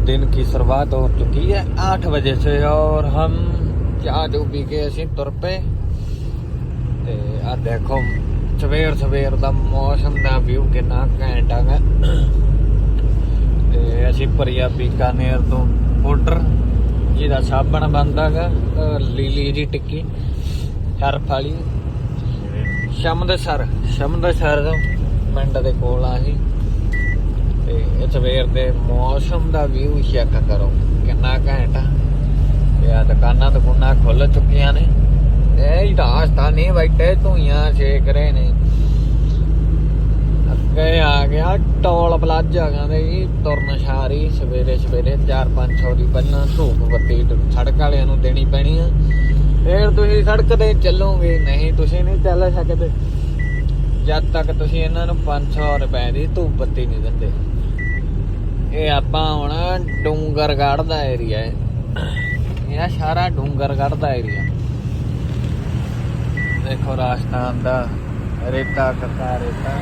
दिन की शुरुआत हो चुकी है आठ बजे से और हम ਚਾਹ ਜੋ ਪੀ ਕੇ ਅਸੀਂ ਤੁਰ ਪਏ ਤੇ ਆ ਦੇਖੋ ਸਵੇਰ ਸਵੇਰ ਦਾ ਮੌਸਮ ਦਾ ਵਿਊ ਕਿੰਨਾ ਘੈਂਟ ਹੈਗਾ ਤੇ ਅਸੀਂ ਪਰਿਆ ਬੀਕਾਨੇਰ ਤੋਂ ਪਾਊਡਰ ਜਿਹਦਾ ਸਾਬਣ ਬਣਦਾਗਾ ਲੀਲੀ ਜੀ ਟਿੱਕੀ ਹਰਫ ਵਾਲੀ ਸ਼ਮਦਸਰ ਸ਼ਮਦਸਰ ਦਾ ਪਿੰਡ ਦੇ ਕੋਲ ਆ ਅਸੀਂ ਤੇ ਸਵੇਰ ਦੇ ਮੌਸਮ ਦਾ ਵਿਊ ਚੈੱਕ ਕਰੋ, ਕਿੰਨਾ ਘੈਂਟ ਆ। ਤੇ ਆ ਦੁਕਾਨਾਂ ਦੁਕਾਨਾਂ ਖੁੱਲ ਚੁੱਕੀਆਂ ਨੇ। ਇਹ ਹੀ ਬੈਠੇ ਧੂਈਆਂ ਛੇਕ ਰਹੇ ਨੇ। ਅੱਗੇ ਆ ਗਿਆ ਟੋਲ ਪਲਾਜ਼ਾ, ਕਹਿੰਦੇ ਜੀ, ਤੁਰਨ ਸ਼ਾਰੀ ਸਵੇਰੇ ਸਵੇਰੇ 4-500 ਦੀ ਪਹਿਲਾਂ ਧੂਪ ਬੱਤੀ ਸੜਕ ਵਾਲਿਆਂ ਨੂੰ ਦੇਣੀ ਪੈਣੀ ਆ। ਫੇਰ ਤੁਸੀਂ ਸੜਕ ਤੇ ਚੱਲੋਗੇ, ਨਹੀਂ ਤੁਸੀਂ ਨਹੀਂ ਚੱਲ ਸਕਦੇ। ਜਦ ਤੱਕ ਤੁਸੀਂ ਇਹਨਾਂ ਨੂੰ 500 ਰੁਪਏ ਦੀ ਧੂਪ ਬੱਤੀ ਨਹੀਂ ਦਿੰਦੇ। ਇਹ ਆਪਾਂ ਹੁਣ ਡੂੰਗਰਗੜ੍ਹ ਦਾ ਏਰੀਆ ਹੈ ਇਹ ਸਾਰਾ ਡੂੰਗਰਗੜ੍ਹ ਦਾ ਏਰੀਆ ਦੇਖੋ ਰਾਜਸਥਾਨ ਦਾ ਰੇਤਾ ਕੱਕਾ ਰੇਤਾ।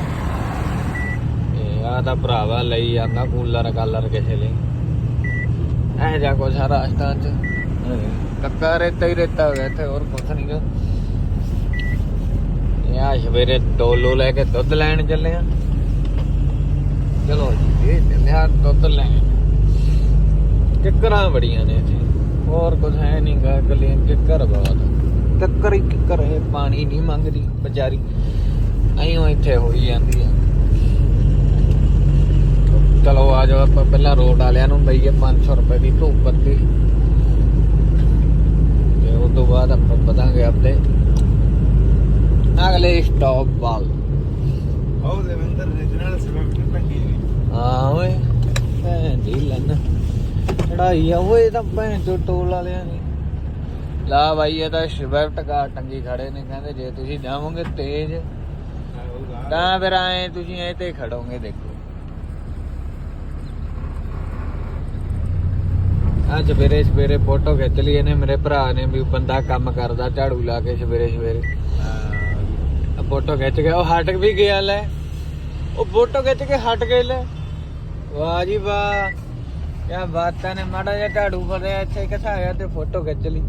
ਇਹ ਆ ਦਾ ਭਰਾਵਾ ਲਈ ਜਾਂਦਾ ਕੂਲਰ ਕਾਲਰ ਕਿਸੇ ਲਈ। ਇਹ ਜਾ ਕੋ ਸਾਰਾ ਰਾਜਸਥਾਨ ਚ। ਕੱਕਾ ਰੇਤਾ ਹੀ ਰੇਤਾ ਹੋ ਗਿਆ, ਇੱਥੇ ਹੋਰ ਕੁਛ ਨਹੀਂ ਗਾ। ਇਹ ਆ ਸਵੇਰੇ ਡੋਲੋ ਲੈ ਕੇ ਦੁੱਧ ਲੈਣ ਚੱਲੇ ਆ। ਚਲੋ ਜੀ। ਇਹ ਦੁੱਧ ਲੈਣ। ਕਿੱਕਰਾਂ ਬੜੀਆਂ ਨੇ ਇੱਥੇ। ਹੋਰ ਕੁਝ ਹੈ ਨਹੀਂ ਗਾ ਕਲੀਨ ਕਿੱਕਰ ਬਹੁਤ। ਕਿੱਕਰ ਹੀ ਕਿੱਕਰ ਹੈ ਪਾਣੀ ਨਹੀਂ ਮੰਗਦੀ ਵਿਚਾਰੀ ਐਂ ਇੱਥੇ ਹੋਈ ਜਾਂਦੀ ਆ। ਚਲੋ ਆ ਜਾਓ, ਆਪਾਂ ਪਹਿਲਾਂ ਰੋਡ ਵਾਲਿਆਂ ਨੂੰ ਦਈਏ 500 ਰੁਪਏ ਦੀ ਧੂਪ ਬੱਤੀ ਤੇ ਉਸ ਤੋਂ ਬਾਅਦ ਆਪਾਂ ਪਤਾਂਗੇ ਆਪਦੇ ਅਗਲੇ ਸਟਾਪ ਵੱਲ। ਉਹ ਦੇਵਿੰਦਰ ਰੀਜਨਲ ਸਿਵਿਕ ਟੰਗੀ ਹੋਈ ਹਾਂ ਭੈਣ ਚੜਾਈ ਆ, ਓਏ ਤਾਂ ਭੈਣ ਚੋ ਟੋਲ ਵਾਲਿਆਂ ਨੇ ਲਾ ਬਾਈ, ਇਹ ਤਾਂ ਸਵਿਫਟ ਕਾਰ ਟੰਗੀ ਖੜੇ ਨੇ, ਕਹਿੰਦੇ ਜੇ ਤੁਸੀਂ ਜਾਵੋਗੇ ਤੇਜ਼, ਤਾਂ ਫਿਰ ਆਏ ਤੁਸੀਂ ਇਹ ਤੇ ਖੜੋਗੇ, ਦੇਖੋ। ਅੱਜ ਸਵੇਰੇ ਸਵੇਰੇ ਫੋਟੋ ਖਿੱਚ ਲਈ ਇਹਨੇ, ਮੇਰੇ ਭਰਾ ਨੇ ਵੀ ਬੰਦਾ ਕੰਮ ਕਰਦਾ, ਝਾੜੂ ਲਾ ਕੇ ਸਵੇਰੇ ਸਵੇਰੇ ਆ ਫੋਟੋ ਖਿੱਚ ਗਿਆ ਉਹ ਹਟ ਵੀ ਗਿਆ, ਲੈ। ਉਹ ਫੋਟੋ ਖਿੱਚ ਕੇ ਹਟ ਗਏ, ਲੈ। ਵਾਹ ਜੀ ਵਾਹ। ਕਿਆ ਬਾਤਾਂ ਨੇ ਮਾੜਾ ਜਿਹਾ ਝਾੜੂ ਫੜਿਆ ਇੱਥੇ ਘਸਾਇਆ ਤੇ ਫੋਟੋ ਖਿੱਚ ਲਈ।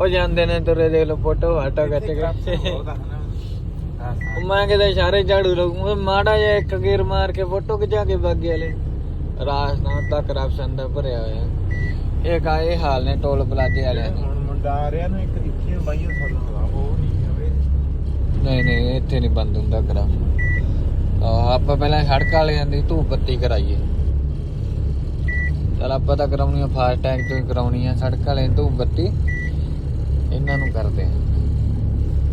ਉਹ ਜਾਂਦੇ ਨੇ ਤੁਰੇ ਦੇਖ ਲੋ ਫੋਟੋ ਹਟੋ ਖਿੱਚ ਕੇ। ਉਹ ਮੈਂ ਕਿਤੇ ਸਾਰੇ ਝਾੜੂ ਲਾਉਂਗਾ ਮਾੜਾ ਜਿਹਾ ਇੱਕ ਗੇਰ ਮਾਰ ਕੇ ਫੋਟੋ ਖਿਚਾ ਕੇ ਵਗ ਗਿਆ ਲੈ ਰਾਜਸਥਾਨ ਦਾ ਕਰਪਸ਼ਨ ਦਾ ਭਰਿਆ ਹੋਇਆ। ਇਹ ਕਾ ਇਹ ਹਾਲ ਨੇ ਟੋਲ ਪਲਾਜ਼ੇ ਵਾਲਿਆਂ ਦੇ। ਹੁਣ ਮੁੰਡਾ ਆ ਰਿਹਾ ਨਾ ਇੱਕ ਇੱਥੇ ਬਾਈਓ ਸਾਲਾਂ ਦਾ ਉਹ ਨਹੀਂ ਆਵੇ ਨਹੀਂ ਨਹੀਂ ਇੱਥੇ ਨਹੀਂ ਬੰਦ ਹੁੰਦਾ ਕਰਾ ਆਪਾਂ ਪਹਿਲਾਂ ਸੜਕ ਵਾਲਿਆਂ ਦੀ ਧੂਪ ਬੱਤੀ ਕਰਾਈਏ। ਚਲ ਆਪਾਂ ਤਾਂ ਕਰਾਉਣੀ ਆ ਫਾਸਟ ਟੈਗ ਤੋਂ ਹੀ ਕਰਾਉਣੀ ਆ ਸੜਕ ਵਾਲੇ ਤੋਂ ਬੱਤੀ। ਇਹਨਾਂ ਨੂੰ ਕਰਦੇ ਆ